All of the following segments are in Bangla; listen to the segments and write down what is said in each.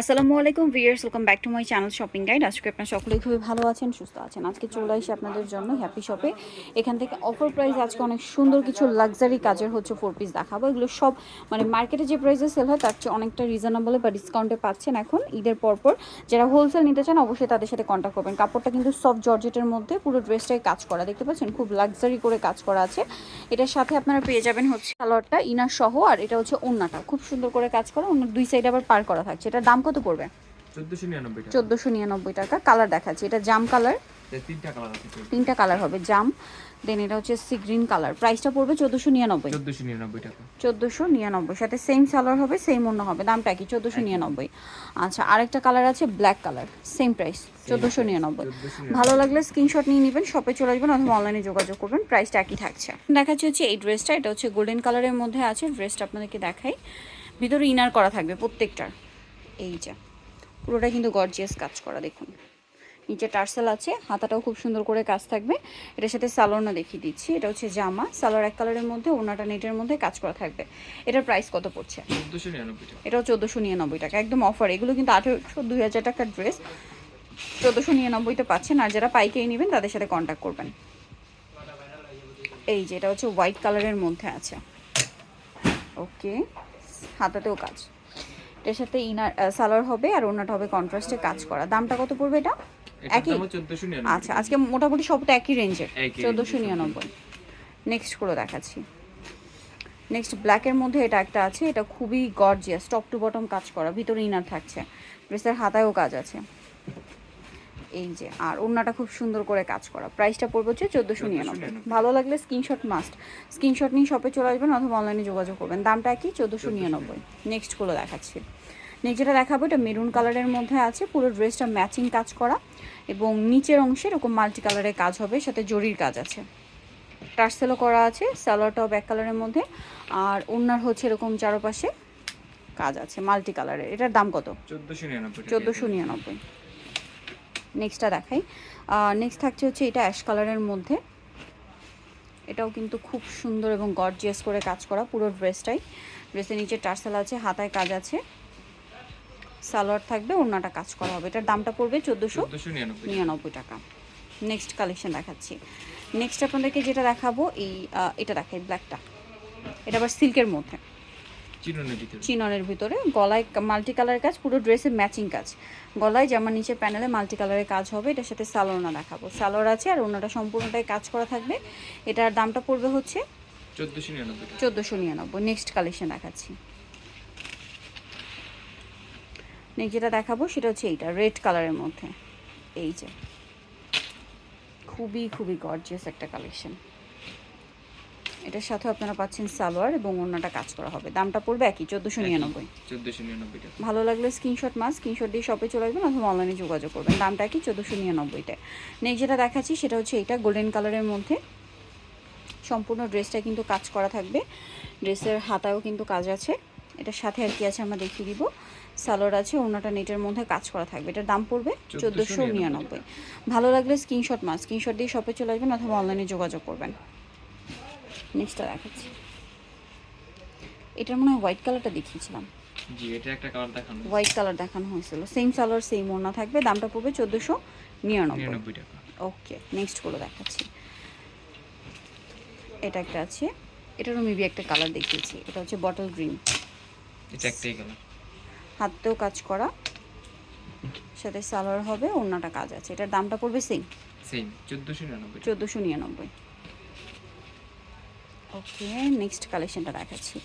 আসসালামু আলাইকুম viewers welcome back to my channel shopping guide আজকে আপনারা সকলেই খুবই ভালো আছেন, সুস্থ আছেন। আজকে চলে আসি আপনাদের জন্য হ্যাপি শপে এখান থেকে অফার প্রাইস আজকে অনেক সুন্দর কিছু লাক্সারি কাজের হচ্ছে ফোর পিস দেখাবো। এগুলো সব মানে মার্কেটে যে প্রাইসে সেল হয়, তার চেয়ে অনেকটা রিজনেবলে বা ডিসকাউন্টে পাচ্ছেন এখন ঈদের পরপর যারা হোলসেল নিতে চান, অবশ্যই তাদের সাথে কন্ট্যাক্ট করবেন। কাপড়টা কিন্তু সফট জর্জেটের মধ্যে পুরো ড্রেসটাই কাজ করা। দেখতে পাচ্ছেন, খুব লাক্সারি করে কাজ করা আছে। এটার সাথে আপনারা পেয়ে যাবেন হচ্ছে কালারটা ইনার সহ, আর এটা হচ্ছে ওন্নাটা। খুব সুন্দর করে কাজ করা অন্য দুই সাইডে আবার পার করা থাকছে। এটার দাম কত পড়বে? চোদ্দশো নিরানব্বই টাকা। কালার দেখাচ্ছি। এটা জাম কালার তিনটা কালার আছে। তিনটা কালার হবে জাম। দেন এটা হচ্ছে সি গ্রিন কালার প্রাইসটা পড়বে চোদ্দোশো নিরানব্বই। চোদ্দশো নিরানব্বই টাকা। চোদ্দোশো নিরানব্বই। সাথে সেম সালোয়ার হবে সেম অন্য হবে। দামটা কি চোদ্দোশো নিরানব্বই। আচ্ছা আরেকটা কালার আছে ব্ল্যাক কালার সেম প্রাইস চোদ্দোশো নিরানব্বই। চোদ্দশো ভালো লাগলে স্ক্রিনশট নিয়ে নেবেন শপে চলে আসবেন অথবা অনলাইনে যোগাযোগ করবেন প্রাইসটা একই থাকছে। দেখাচ্ছি হচ্ছে এই ড্রেসটা এটা হচ্ছে গোল্ডেন কালারের মধ্যে আছে ড্রেসটা আপনাদেরকে দেখাই। ভিতরে ইনার করা থাকবে প্রত্যেকটার। এই যে পুরোটা কিন্তু গর্জিয়াস কাজ করা দেখুন। নিচে টার্সেল আছে হাতাটাও খুব সুন্দর করে কাজ থাকবে। এটার সাথে সালোয়ারনা দেখিয়ে দিচ্ছি এটা হচ্ছে জামা সালোয়ার এক কালারের মধ্যে ওনাটা নেটের মধ্যে কাজ করা থাকবে। এটার প্রাইস কত পড়ছে? এটাও চোদ্দোশো নিরানব্বই টাকা একদম অফার এগুলো কিন্তু আঠেরোশো দুই হাজার টাকার ড্রেস চোদ্দোশো নিরানব্বইতে পাচ্ছেন আর যারা পাইকারি নেবেন তাদের সাথে কন্ট্যাক্ট করবেন। এই যে এটা হচ্ছে হোয়াইট কালারের মধ্যে আছে। ওকে হাতাতেও কাজ। এটার সাথে ইনার সালোয়ার হবে আর ওনাটা হবে কন্ট্রাস্টে কাজ করা। দামটা কত পড়বে এটা? একই? আচ্ছা আজকে মোটামুটি সবটা একই রেঞ্জের। চোদ্দোশো নিরানব্বই। নেক্সট করে দেখাচ্ছি। নেক্সট ব্ল্যাকের মধ্যে এটা একটা আছে এটা খুবই গর্জিয়াস টপ টু বটম কাজ করা ভিতরে ইনার থাকছে। ড্রেসের হাতায়ও কাজ আছে। এই যে আর ওড়নাটা খুব সুন্দর করে কাজ করা। প্রাইসটা পড়বে হচ্ছে চোদ্দোশো নিরানব্বই। ভালো লাগলে স্ক্রিনশট মাস্ট স্ক্রিনশট নিয়ে শপে চলে আসবেন অথবা অনলাইনে যোগাযোগ করবেন। দামটা কি? চোদ্দোশো নিরানব্বই। নেক্সটগুলো দেখাচ্ছি। নেক্সট যেটা দেখাবো এটা মেরুন কালারের মধ্যে আছে। পুরো ড্রেসটা ম্যাচিং কাজ করা এবং নিচের অংশে এরকম মাল্টি কালারের কাজ হবে সাথে জরির কাজ আছে। টার্সেলও করা আছে স্যালোয়ারটাও ব্যাক কালারের মধ্যে। আর ওনার হচ্ছে এরকম চারপাশে কাজ আছে মাল্টি কালারের এটার দাম কত? চোদ্দশো নিরানব্বই চোদ্দোশো নিরানব্বই। নেক্সটটা দেখাই। নেক্সট থাকছে হচ্ছে এটা অ্যাশ কালারের মধ্যে। এটাও কিন্তু খুব সুন্দর এবং গর্জিয়াস করে কাজ করা পুরো ড্রেসটাই ড্রেসের নিচে টার্সেল আছে হাতায় কাজ আছে। সালোয়ার থাকবে ওড়নাটা কাজ করা হবে। এটার দামটা পড়বে চোদ্দোশো নিরানব্বই টাকা। নেক্সট কালেকশন দেখাচ্ছি। নেক্সট আপনাদেরকে যেটা দেখাবো এই এটা দেখাই ব্ল্যাকটা এটা আবার সিল্কের মধ্যে। চিননের ভিতরে? গলায় মাল্টি কালারের কাজ পুরো ড্রেসে ম্যাচিং কাজ। গলায় জামার নিচে প্যানেলে মাল্টি কালারের কাজ হবে এটার সাথে সালোয়ারনা দেখাবো। সালোয়ার আছে আর ওনাটা সম্পূর্ণটাই কাজ করা থাকবে। এটার দামটা পড়বে হচ্ছে চোদ্দোশো নিরানব্বই নেক্সট কালেকশন দেখাচ্ছি। নেক্সট যেটা দেখাবো সেটা হচ্ছে এইটা রেড কালারের মধ্যে। এই যে। খুবই খুবই গর্জিয়াস একটা কালেকশন এটার সাথে আপনারা পাচ্ছেন সালোয়ার এবং অন্যটা কাজ করা হবে। দামটা পড়বে একই চোদ্দোশো নিরানব্বই। চোদ্দশো নিরানব্বই ভালো লাগলে স্ক্রিনশট মাস স্ক্রিনশট দিয়ে শপে চলে আসবেন অথবা অনলাইনে যোগাযোগ করবেন। দামটা একই চোদ্দোশো নিরানব্বইতে নেক্সট যেটা দেখাচ্ছি সেটা হচ্ছে এইটা গোল্ডেন কালারের মধ্যে। সম্পূর্ণ ড্রেসটা কিন্তু কাজ করা থাকবে। ড্রেসের হাতায়ও কিন্তু কাজ আছে। এটার সাথে আর কি আছে আমরা দেখিয়ে দিব। সালোয়ার আছে ওনাটা নেটের মধ্যে কাজ করা থাকবে। এটার দাম পড়বে চোদ্দোশো নিরানব্বই। ভালো লাগলে স্ক্রিনশট মাস স্ক্রিনশট দিয়ে শপে চলে আসবেন অথবা অনলাইনে যোগাযোগ করবেন। নেক্সটটা দেখাচ্ছি। এটার মনে হয় হোয়াইট কালারটা দেখিয়েছিলাম। জি এটা একটা কালার দেখানো হোয়াইট কালার দেখানো হয়েছিল। সেম সালোয়ার সেম ওড়না থাকবে। দামটা পড়বে চোদ্দোশো নিরানব্বই। টাকা। ওকে নেক্সট করে দেখাচ্ছি। এটা একটা আছে। এটারও মেবি একটা কালার দেখিয়েছি। এটা হচ্ছে বটল গ্রিন এটা একটাই কালার হাতেও কাজ করা। সাথে সালোয়ার হবে ওড়নাটা কাজ আছে। এটার দামটা পড়বে সেম সেম চোদ্দশো নিরানব্বই চোদ্দোশো নিরানব্বই। ওকে নেক্সট কালেকশনটা দেখাচ্ছি।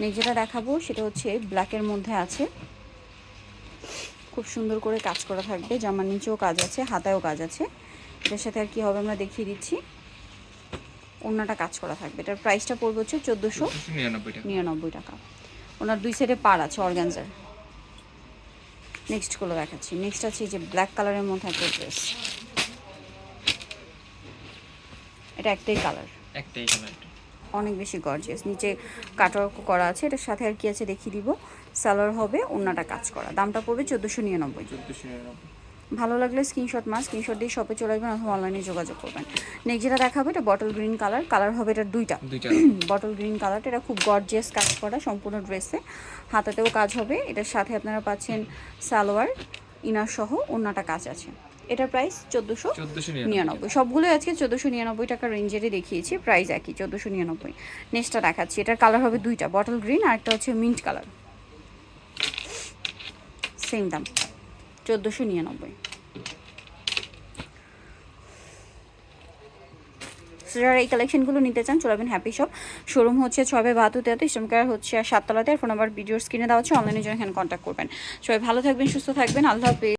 নেক্সট যেটা দেখাবো সেটা হচ্ছে ব্ল্যাকের মধ্যে আছে। খুব সুন্দর করে কাজ করা থাকবে। জামার নিচেও কাজ আছে হাতায়ও কাজ আছে। এটার সাথে আর কি হবে আমরা দেখিয়ে দিচ্ছি। ওড়নাটা কাজ করা থাকবে। এটার প্রাইসটা পড়বে হচ্ছে চোদ্দোশো নিরানব্বই টাকা। ওনার দুই সাইডে পার আছে অর্গানজার নেক্সটগুলো দেখাচ্ছি। নেক্সট আছে যে ব্ল্যাক কালারের মধ্যে একটা ড্রেস এটা একটাই কালার একটাই কালার অনেক বেশি গর্জিয়াস নিচে কাটওয়ার্ক করা আছে এটার সাথে আর কি আছে দেখিয়ে দিব। সালোয়ার হবে ওন্নাটা কাজ করা। দামটা পড়বে চোদ্দোশো নিরানব্বই ভালো লাগলে স্ক্রিনশট মাস স্ক্রিনশট দিয়ে শপে চলে আসবেন অথবা অনলাইনে যোগাযোগ করবেন। নেক্সট যেটা দেখাবো এটা বটল গ্রিন কালার কালার হবে এটা দুইটা। দুইটা। বটল গ্রিন কালারটা এটা খুব গর্জিয়াস কাজ করা সম্পূর্ণ ড্রেসে হাতাতেও কাজ হবে। এটার সাথে আপনারা পাচ্ছেন সালোয়ার ইনার সহ অন্যটা কাজ আছে। এটার প্রাইস চোদ্দোশো নিরানব্বই। সবগুলো আজকে চোদ্দোশো নিরানব্বই টাকা রেঞ্জেরই দেখিয়েছি। প্রাইস একই চোদ্দোশো নিরানব্বই। নেক্সটটা দেখাচ্ছি। এটার কালার হবে দুইটা বটল গ্রিন আর একটা হচ্ছে মিন্ট কালার সেম দাম। চোদ্দোশো নিরানব্বই। যারা এই কালেকশনগুলো নিতে চান চলাবেন হ্যাপি শপ শোরুম হচ্ছে ছবে বাহাত্তর ইস্টমকার হচ্ছে আর সাততলাতে ফোন নাম্বার ভিডিওর স্ক্রিনে দেওয়া হচ্ছে অনলাইনে জন্য এখানে কন্ট্যাক্ট করবেন। সবাই ভালো থাকবেন সুস্থ থাকবেন। আল্লাহ হাফেজ।